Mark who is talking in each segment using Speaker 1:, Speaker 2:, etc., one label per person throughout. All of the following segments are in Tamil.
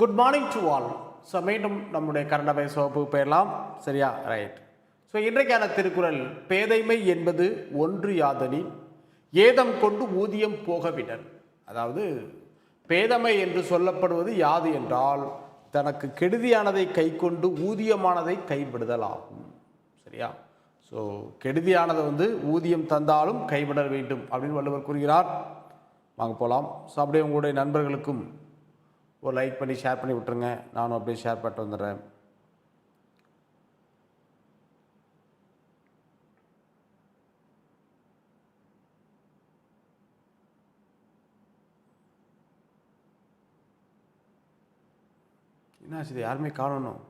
Speaker 1: Good morning to all so மீண்டும் நம்முடைய கரண்டவை சோப்பு போயிடலாம் சரியா? ரைட் ஸோ இன்றைக்கான திருக்குறள் பேதைமை என்பது ஒன்று யாதனின் ஏதம் கொண்டு ஊதியம் போகவிடல். அதாவது பேதமை என்று சொல்லப்படுவது யாது என்றால் தனக்கு கெடுதியானதை கை கொண்டு ஊதியமானதை கைவிடுதல் ஆகும் சரியா? ஸோ கெடுதியானதை வந்து ஊதியம் தந்தாலும் கைவிட வேண்டும் அப்படின்னு வள்ளுவர் கூறுகிறார். வாங்க போகலாம் ஸோ அப்படியே உங்களுடைய நண்பர்களுக்கும் ஒரு லைக் பண்ணி ஷேர் பண்ணி விட்டுருங்க. நானும் அப்படியே ஷேர் பண்ணிட்டு வந்துடுறேன். என்னாச்சு யாருமே காணணும்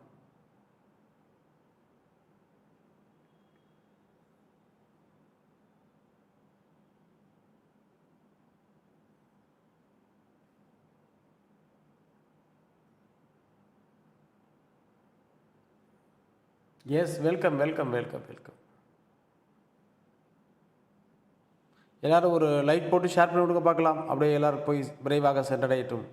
Speaker 1: yes welcome welcome welcome welcome எல்லாரும் ஒரு லைக் போட்டு ஷேர் பண்ணி விடுங்க பார்க்கலாம். அப்படியே எல்லாரும் போய் விரைவாக சென்றடையட்டும்.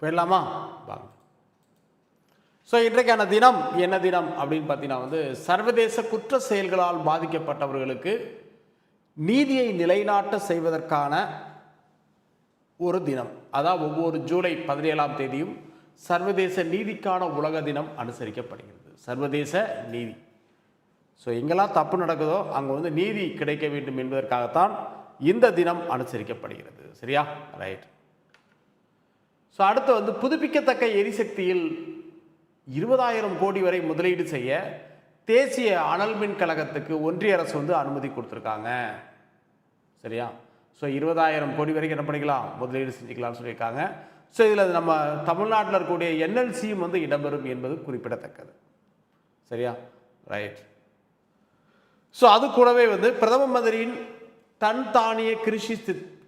Speaker 1: போயிடலாமா? வாங்க. ஸோ இன்றைக்கான தினம் என்ன தினம் அப்படின்னு பார்த்தீங்கன்னா வந்து சர்வதேச குற்ற செயல்களால் பாதிக்கப்பட்டவர்களுக்கு நீதியை நிலைநாட்ட செய்வதற்கான ஒரு தினம். அதான் ஒவ்வொரு ஜூலை பதினேழாம் தேதியும் சர்வதேச நீதிக்கான உலக தினம் அனுசரிக்கப்படுகிறது. சர்வதேச நீதி. ஸோ எங்கெல்லாம் தப்பு நடக்குதோ அங்கே வந்து நீதி கிடைக்க வேண்டும் என்பதற்காகத்தான் இந்த தினம் அனுசரிக்கப்படுகிறது. சரியா? ரைட் ஸோ அடுத்து வந்து புதுப்பிக்கத்தக்க எரிசக்தியில் இருபதாயிரம் கோடி வரை முதலீடு செய்ய தேசிய அனல் மின் கழகத்துக்கு ஒன்றிய அரசு வந்து அனுமதி கொடுத்துருக்காங்க. சரியா? ஸோ இருபதாயிரம் கோடி வரைக்கும் என்ன பண்ணிக்கலாம்? முதலீடு செஞ்சுக்கலாம்னு சொல்லியிருக்காங்க. ஸோ இதில் நம்ம தமிழ்நாட்டில் இருக்கக்கூடிய என்எல்சியும் வந்து இடம்பெறும் என்பது குறிப்பிடத்தக்கது. சரியா? ரைட் ஸோ அது கூடவே வந்து பிரதம மந்திரியின் தன் தானிய கிருஷி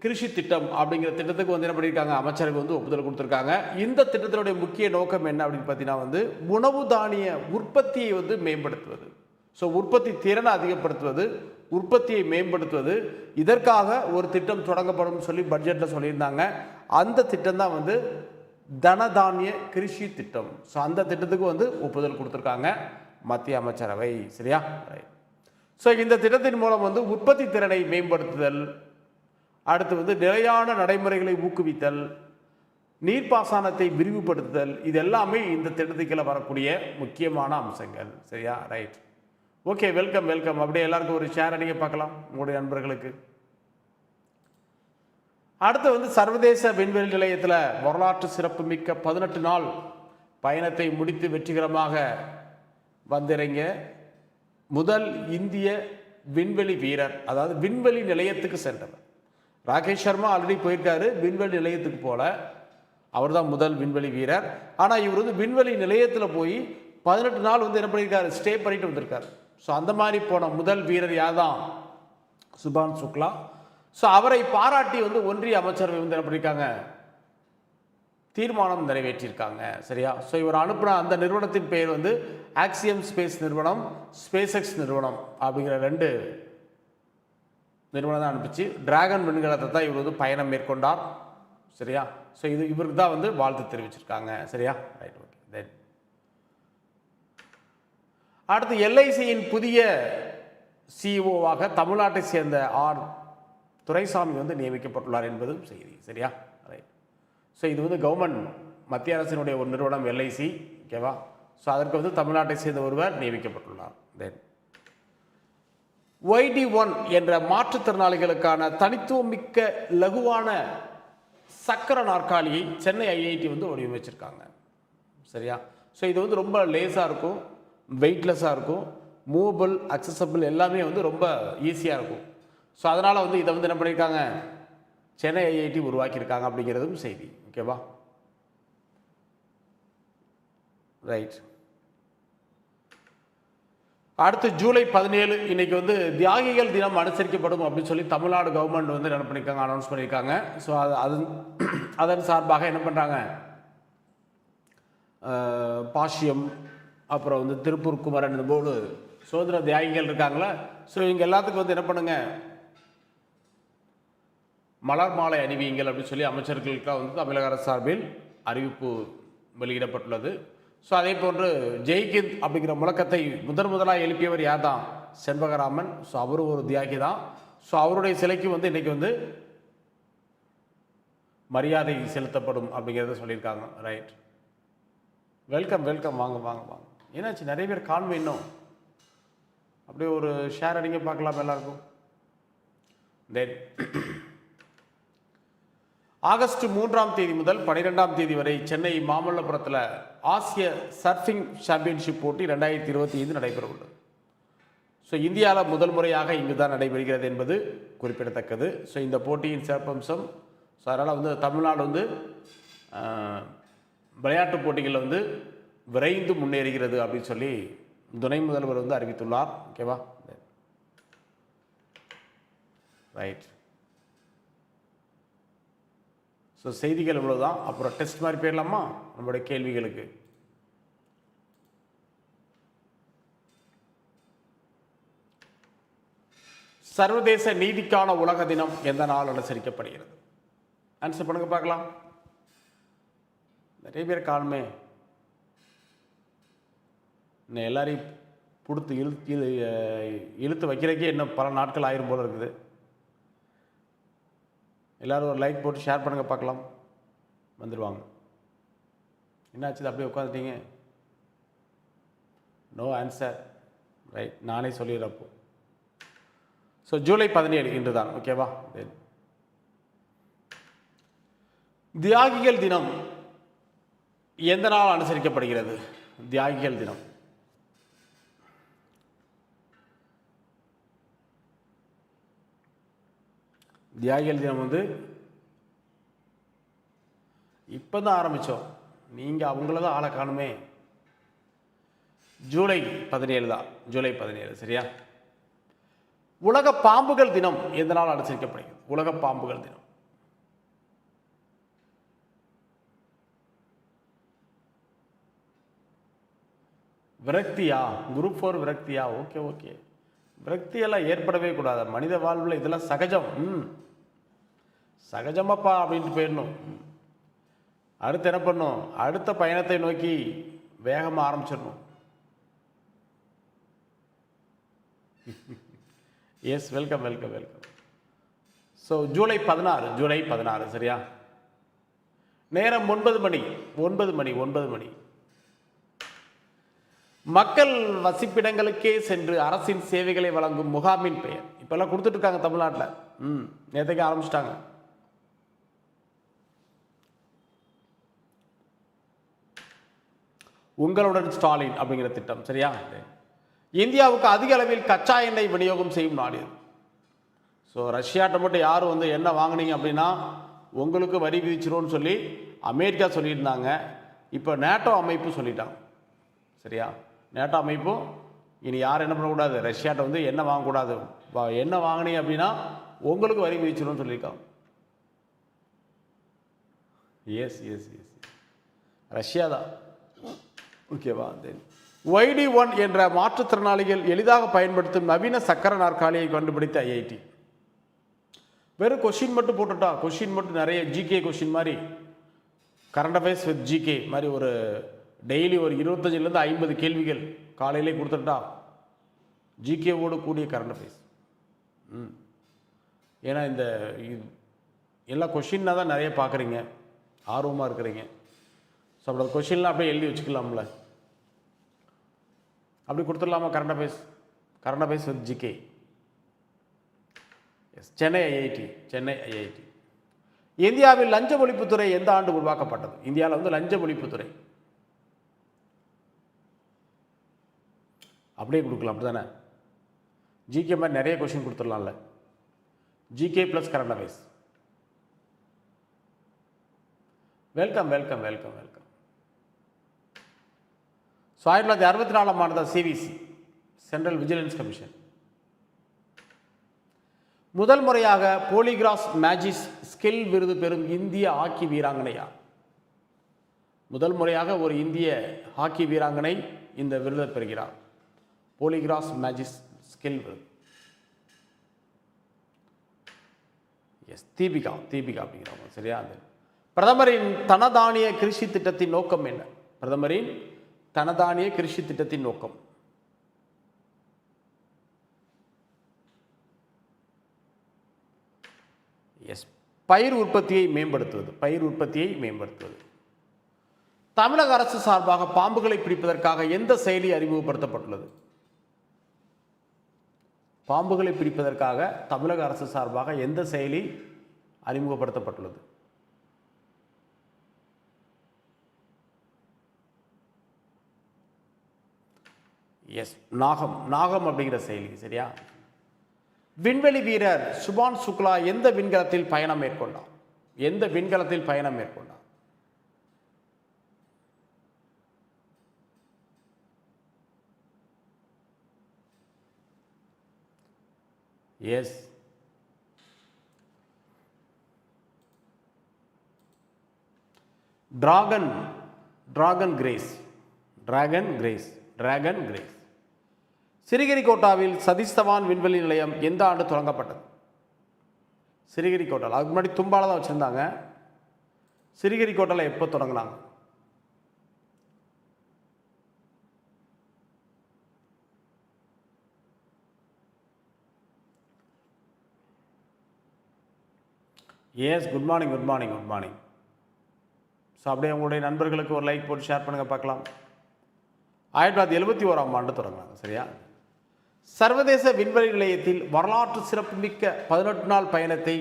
Speaker 1: கிருஷி திட்டம் அப்படிங்கிற திட்டத்துக்கு வந்து என்ன பண்ணியிருக்காங்க அமைச்சருக்கு வந்து ஒப்புதல் கொடுத்துருக்காங்க. இந்த திட்டத்தினுடைய முக்கிய நோக்கம் என்ன அப்படின்னு பார்த்தீங்கன்னா வந்து உணவு தானிய உற்பத்தியை வந்து மேம்படுத்துவது. ஸோ உற்பத்தி திறனை அதிகப்படுத்துவது உற்பத்தியை மேம்படுத்துவது. இதற்காக ஒரு திட்டம் தொடங்கப்படும் சொல்லி பட்ஜெட்டில் சொல்லியிருந்தாங்க. அந்த திட்டம் தான் வந்து தனதானிய கிருஷி திட்டம். ஸோ அந்த திட்டத்துக்கு வந்து ஒப்புதல் கொடுத்துருக்காங்க மத்திய அமைச்சரவை. சரியா? ஸோ இந்த திட்டத்தின் மூலம் வந்து உற்பத்தி திறனை மேம்படுத்துதல் அடுத்து வந்து நிலையான நடைமுறைகளை ஊக்குவித்தல் நீர்ப்பாசனத்தை விரிவுபடுத்துதல் இது எல்லாமே இந்த திட்டத்துக்குள்ள வரக்கூடிய முக்கியமான அம்சங்கள். சரியா? ரைட் ஓகே வெல்கம் வெல்கம் அப்படியே எல்லாருக்கும் ஒரு ஷேர் அடிக்க பார்க்கலாம் உங்களுடைய நண்பர்களுக்கு. அடுத்து வந்து சர்வதேச விண்வெளி நிலையத்தில் வரலாற்று சிறப்புமிக்க பதினெட்டு நாள் பயணத்தை முடித்து வெற்றிகரமாக வந்திறங்க. முதல் இந்திய விண்வெளி வீரர் அதாவது விண்வெளி நிலையத்துக்கு சென்றவர். ராகேஷ் சர்மா ஆல்ரெடி போயிருக்காரு. விண்வெளி நிலையத்துக்கு போல. அவர் தான் முதல் விண்வெளி வீரர். ஆனால் இவர் வந்து விண்வெளி நிலையத்தில் போய் பதினெட்டு நாள் வந்து என்ன பண்ணியிருக்காரு ஸ்டே பண்ணிட்டு வந்திருக்காரு. ஸோ அந்த மாதிரி போன முதல் வீரர் யார் தான் சுபான் சுக்லா. ஸோ அவரை பாராட்டி வந்து ஒன்றிய அமைச்சரவை வந்து என்ன பண்ணியிருக்காங்க தீர்மானம் நிறைவேற்றியிருக்காங்க சரியா? ஸோ இவர் அனுப்பின அந்த நிறுவனத்தின் பெயர் வந்து ஆக்சியம் ஸ்பேஸ் நிறுவனம் ஸ்பேஸ் எக்ஸ் நிறுவனம் அப்படிங்கிற ரெண்டு நிறுவனம் தான் அனுப்பிச்சு டிராகன் விண்கலத்தை தான் இவர் வந்து பயணம் மேற்கொண்டார். சரியா? ஸோ இது இவருக்கு தான் வந்து வாழ்த்து தெரிவிச்சிருக்காங்க. சரியா? ரைட் ஓகே தென் அடுத்து எல்ஐசியின் புதிய சிஇஓவாக தமிழ்நாட்டை சேர்ந்த ஆர். துரைசாமி வந்து நியமிக்கப்பட்டுள்ளார் என்பதும் செய்தி. சரியா? ரைட் ஸோ இது வந்து கவர்மெண்ட் மத்திய அரசினுடைய ஒரு நிறுவனம் எல்ஐசி ஓகேவா ஸோ அதற்கு வந்து தமிழ்நாட்டை சேர்ந்த ஒருவர் நியமிக்கப்பட்டுள்ளார். தென் ஒய்டி ஒன் என்ற மாற்றுத்திறனாளிகளுக்கான தனித்துவமிக்க லகுவான சக்கர நாற்காலியை சென்னை ஐஐடி வந்து வடிவமைச்சிருக்காங்க. சரியா? ஸோ இது வந்து ரொம்ப லேஸாக இருக்கும் வெயிட்லெஸ்ஸாக இருக்கும் மூவபிள் அக்சசபிள் எல்லாமே வந்து ரொம்ப ஈஸியாக இருக்கும். ஸோ அதனால் வந்து இதை வந்து என்ன பண்ணியிருக்காங்க சென்னை ஐஐடி உருவாக்கியிருக்காங்க அப்படிங்கிறதும் செய்தி. ஓகேவா? ரைட் அடுத்து ஜூலை பதினேழு இன்னைக்கு வந்து தியாகிகள் தினம் அனுசரிக்கப்படும் அப்படின்னு சொல்லி தமிழ்நாடு கவர்மெண்ட் வந்து என்ன பண்ணியிருக்காங்க அனௌன்ஸ் பண்ணியிருக்காங்க ஸோ அது அது அதன் சார்பாக என்ன பண்ணுறாங்க பாஷ்யம் அப்புறம் வந்து திருப்பூர் குமரன் இது சுதந்திர தியாகிகள் இருக்காங்களா. ஸோ இவங்க எல்லாத்துக்கும் வந்து என்ன பண்ணுங்க? மலர் மாலை அணிவியுங்கள் அப்படின்னு சொல்லி அமைச்சர்களுக்காக வந்து தமிழக அரசு சார்பில் அறிவிப்பு வெளியிடப்பட்டுள்ளது. ஸோ அதே போன்று ஜெய்கிந்த் அப்படிங்கிற முழக்கத்தை முதன் முதலாக எழுப்பியவர் யார் தான் செண்பகராமன். ஸோ அவரும் ஒரு தியாகி தான். ஸோ அவருடைய சிலைக்கு வந்து இன்றைக்கி வந்து மரியாதை செலுத்தப்படும் அப்படிங்கிறத சொல்லியிருக்காங்க. ரைட் வெல்கம் வெல்கம் வாங்க வாங்க வாங்க. என்னாச்சு? நிறைய பேர் காண்மை இன்னும். அப்படியே ஒரு ஷேர் அடிங்க பார்க்கலாம் எல்லாருக்கும். தென் ஆகஸ்ட் மூன்றாம் தேதி முதல் பனிரெண்டாம் தேதி வரை சென்னை மாமல்லபுரத்தில் ஆசிய சர்ஃபிங் சாம்பியன்ஷிப் போட்டி ரெண்டாயிரத்தி இருபத்தி ஐந்து நடைபெற உள்ளது. ஸோ இந்தியாவில் முதல் முறையாக இங்கு தான் நடைபெறுகிறது என்பது குறிப்பிடத்தக்கது. ஸோ இந்த போட்டியின் சிறப்பம்சம் ஸோ அதனால் வந்து தமிழ்நாடு வந்து விளையாட்டுப் போட்டிகளில் வந்து விரைந்து முன்னேறுகிறது அப்படின்னு சொல்லி துணை முதல்வர் வந்து அறிவித்துள்ளார். ஓகேவா ரைட் ஸோ செய்திகள் இவ்வளவுதான். அப்புறம் டெஸ்ட் மாதிரி போயிடலாமா நம்மளுடைய கேள்விகளுக்கு. சர்வதேச நீதிக்கான உலக தினம் எந்த நாள் அனுசரிக்கப்படுகிறது? ஆன்சர் பண்ணுங்க பார்க்கலாம். நிறைய பேர் காணுமே. இன்னும் எல்லாரையும் பிடித்து இழுத்து இழுத்து வைக்கிறதுக்கே இன்னும் பல நாட்கள் ஆயிரும் போல இருக்குது. எல்லோரும் ஒரு லைக் போட்டு ஷேர் பண்ணுங்கள் பார்க்கலாம். வந்துடுவாங்க என்னாச்சு அப்படியே உட்காந்துட்டீங்க நோ ஆன்சர் ரைட் நானே சொல்லிடுறப்போ. ஸோ ஜூலை பதினேழு இன்று தான் ஓகேவா தியாகிகள் தினம் எந்த நாள் அனுசரிக்கப்படுகிறது? தியாகிகள் தினம். தியாகிகள் தினம் வந்து இப்போ தான் ஆரம்பித்தோம் நீங்கள் அவங்கள தான் ஆளை காணுமே. ஜூலை பதினேழு தான். ஜூலை பதினேழு சரியா? உலக பாம்புகள் தினம் எந்த நாள் அனுசரிக்கப்படுகிறது? உலக பாம்புகள் தினம். விரக்தியா? குரூப் ஃபோர் விரக்தியா? ஓகே ஓகே விரக்தியெல்லாம் ஏற்படவே கூடாது. மனித வாழ்வில் இதெல்லாம் சகஜம். ம். சகஜமாப்பா அப்படின்ட்டு போயிடணும். அடுத்து என்ன பண்ணும்? அடுத்த பயணத்தை நோக்கி வேகமாக ஆரம்பிச்சிடணும். Yes welcome welcome welcome so July பதினாறு ஜூலை பதினாறு சரியா? நேரம் ஒன்பது மணி ஒன்பது மணி ஒன்பது மணி. மக்கள் வசிப்பிடங்களுக்கே சென்று அரசின் சேவைகளை வழங்கும் முகாமின் பெயர். இப்பெல்லாம் கொடுத்துட்டு இருக்காங்க தமிழ்நாட்டில். ம் நேற்றுக்கு ஆரம்பிச்சிட்டாங்க. உங்களுடன் ஸ்டாலின் அப்படிங்கிற திட்டம் சரியா? இந்தியாவுக்கு அதிக அளவில் கச்சா எண்ணெய் விநியோகம் செய்யும் நாடு இது. ஸோ ரஷ்யாட்ட மட்டும் யாரும் வந்து என்ன வாங்குனீங்க அப்படின்னா உங்களுக்கு வரி விதிச்சிரும்னு சொல்லி அமெரிக்கா சொல்லியிருந்தாங்க. இப்போ நேட்டோ அமைப்பு சொல்லிட்டாங்க. சரியா? நேட்டோ அமைப்பும் இனி யார் என்ன பண்ணக்கூடாது? ரஷ்யாட்ட வந்து என்ன வாங்கக்கூடாது. என்ன வாங்கினீங்க அப்படின்னா உங்களுக்கு வரி விதிச்சிடும் சொல்லியிருக்காங்க. எஸ் எஸ் எஸ் ரஷ்யா தான். ஓகேவா தென் ஒய்டி ஒன் என்ற மாற்றுத்திறனாளிகள் எளிதாக பயன்படுத்தும் நவீன சக்கர நாற்காலியை கண்டுபிடித்த ஐஐடி வெறும் கொஷின் மட்டும் போட்டுட்டா கொஷின் மட்டும் நிறைய ஜிகே கொஷின் மாதிரி கரண்ட் அஃபேர்ஸ் வித் ஜிகே மாதிரி ஒரு டெய்லி ஒரு இருபத்தஞ்சிலேருந்து ஐம்பது கேள்விகள் காலையிலே கொடுத்துட்டா ஜிகேவோடு கூடிய கரண்ட் அஃபேர்ஸ் ம். ஏன்னா இந்த இது- எல்லா கொஷின்னாக தான் நிறைய பார்க்குறீங்க. ஆர்வமாக இருக்கிறீங்க. ஸோ அப்படி கொஷின்லாம் அப்படியே எழுதி வச்சுக்கலாம்ல. அப்படி கொடுத்துடலாமா current affairs current affairs with GK yes Chennai IIT Chennai IIT இந்தியாவில் லஞ்ச ஒழிப்புத்துறை எந்த ஆண்டு உருவாக்கப்பட்டது? இந்தியாவில் வந்து லஞ்ச ஒழிப்புத்துறை அப்படியே கொடுக்கலாம் அப்படி தானே ஜிகே மாதிரி நிறைய question கொடுத்துடலாம்ல. GK plus current affairs welcome welcome welcome welcome so ஆயிரத்தி தொள்ளாயிரத்தி அறுபத்தி நாலாம் ஆண்டு தான் சிவிசி சென்ட்ரல் விஜிலன்ஸ் கமிஷன் முதல் முறையாக போலிகிராஸ் மேஜிஸ் ஸ்கில் விருது பெறும் இந்திய ஹாக்கி வீராங்கனையா முதல் முறையாக ஒரு இந்திய ஹாக்கி வீராங்கனை இந்த விருதை பெறுகிறார். போலிகிராஸ் மேஜிஸ் ஸ்கில் விருது எஸ் தீபிகா தீபிகா அப்படிங்கிறவங்க சரியா? அது பிரதமரின் தனதானிய கிருஷி திட்டத்தின் நோக்கம் என்ன? பிரதமரின் தனதானிய கிருஷி திட்டத்தின் நோக்கம். எஸ் பயிர் உற்பத்தியை மேம்படுத்துவது பயிர் உற்பத்தியை மேம்படுத்துவது. தமிழக அரசு சார்பாக பாம்புகளை பிடிப்பதற்காக எந்த செயலி அறிமுகப்படுத்தப்பட்டுள்ளது? பாம்புகளை பிடிப்பதற்காக தமிழக அரசு சார்பாக எந்த செயலி அறிமுகப்படுத்தப்பட்டுள்ளது? எஸ் நாகம் நாகம் அப்படிங்கிற செயலி சரியா? விண்வெளி வீரர் சுபான் சுக்லா எந்த விண்கலத்தில் பயணம் மேற்கொண்டார்? எந்த விண்கலத்தில் பயணம் மேற்கொண்டார்? Yes Dragon Dragon Grace Dragon Grace Dragon Grace சிறிகிரிகோட்டாவில் Satish Dhawan விண்வெளி நிலையம் எந்த ஆண்டு தொடங்கப்பட்டது சிறிகிரிகோட்டால் அதுக்கு முன்னாடி தும்பால தான் வச்சுருந்தாங்க சிறிகிரிகோட்டாவில் எப்போ தொடங்கினாங்க yes good morning good morning good morning so அப்படியே உங்களுடைய நண்பர்களுக்கு ஒரு லைக் போட்டு ஷேர் பண்ணுங்கள் பார்க்கலாம். ஆயிரத்தி தொள்ளாயிரத்தி எழுபத்தி ஓராம் ஆண்டு தொடங்கினாங்க சரியா? சர்வதேச விண்வெளி நிலையத்தில் வரலாற்று சிறப்புமிக்க பதினெட்டு நாள் பயணத்தை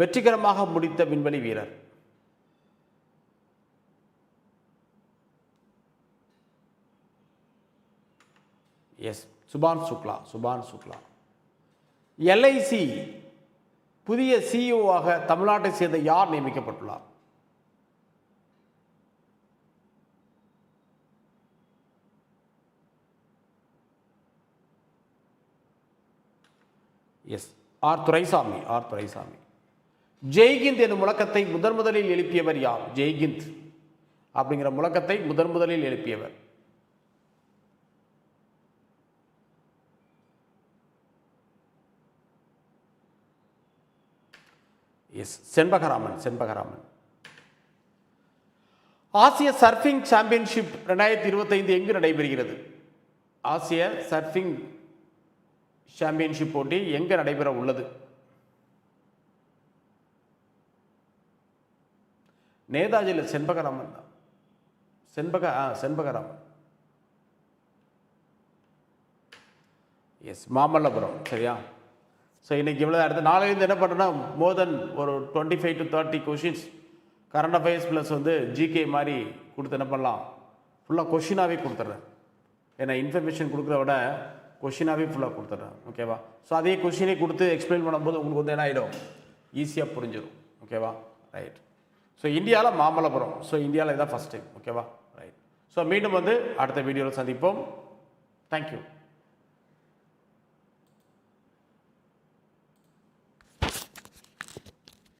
Speaker 1: வெற்றிகரமாக முடித்த விண்வெளி வீரர். எஸ் சுபான் சுக்லா சுபான் சுக்லா எல்ஐசி புதிய சிஇஓவாக தமிழ்நாட்டை சேர்ந்த யார் நியமிக்கப்பட்டுள்ளார்? Yes R Duraisamy R Duraisamy. Jai Hind எனும் முழக்கத்தை முதன் முதலில் எழுப்பியவர் யார்? ஜெய்கிந்த் அப்படிங்கிற முழக்கத்தை முதன் முதலில் எழுப்பியவர். எஸ் செண்பகராமன் செண்பகராமன் ஆசிய சர்ஃபிங் சாம்பியன்ஷிப் ரெண்டாயிரத்தி இருபத்தைந்து எங்கு நடைபெறுகிறது? ஆசிய சர்ஃபிங் சாம்பியன்ஷிப் போட்டி எங்கே நடைபெற உள்ளது? நேதாஜியில் செண்பகராமன் தான். செண்பக ஆ செண்பகராமன். எஸ் மாமல்லபுரம் சரியா? ஸோ இன்றைக்கி இவ்வளோ அடுத்த நாளையிலேருந்து என்ன பண்ணுறோன்னா மோர் தென் ஒரு twenty five to thirty questions current affairs plus வந்து ஜிகே மாதிரி கொடுத்து என்ன பண்ணலாம்? ஃபுல்லாக கொஷினாகவே கொடுத்துட்றேன். ஏன்னா இன்ஃபர்மேஷன் கொடுக்குறத விட கொஷினாகவே ஃபுல்லாக கொடுத்துட்றேன். ஓகேவா ஸோ அதே கொஷினே கொடுத்து எக்ஸ்பிளைன் பண்ணும்போது உங்களுக்கு வந்து என்ன ஆகிடும் ஈஸியாக புரிஞ்சிடும் ஓகேவா ரைட் ஸோ இந்தியாவில் மாமல்லபுரம். ஸோ இந்தியாவில் இதான் ஃபஸ்ட் டைம் ஓகேவா ரைட் ஸோ மீண்டும் வந்து அடுத்த வீடியோவில் சந்திப்போம். தேங்க்யூ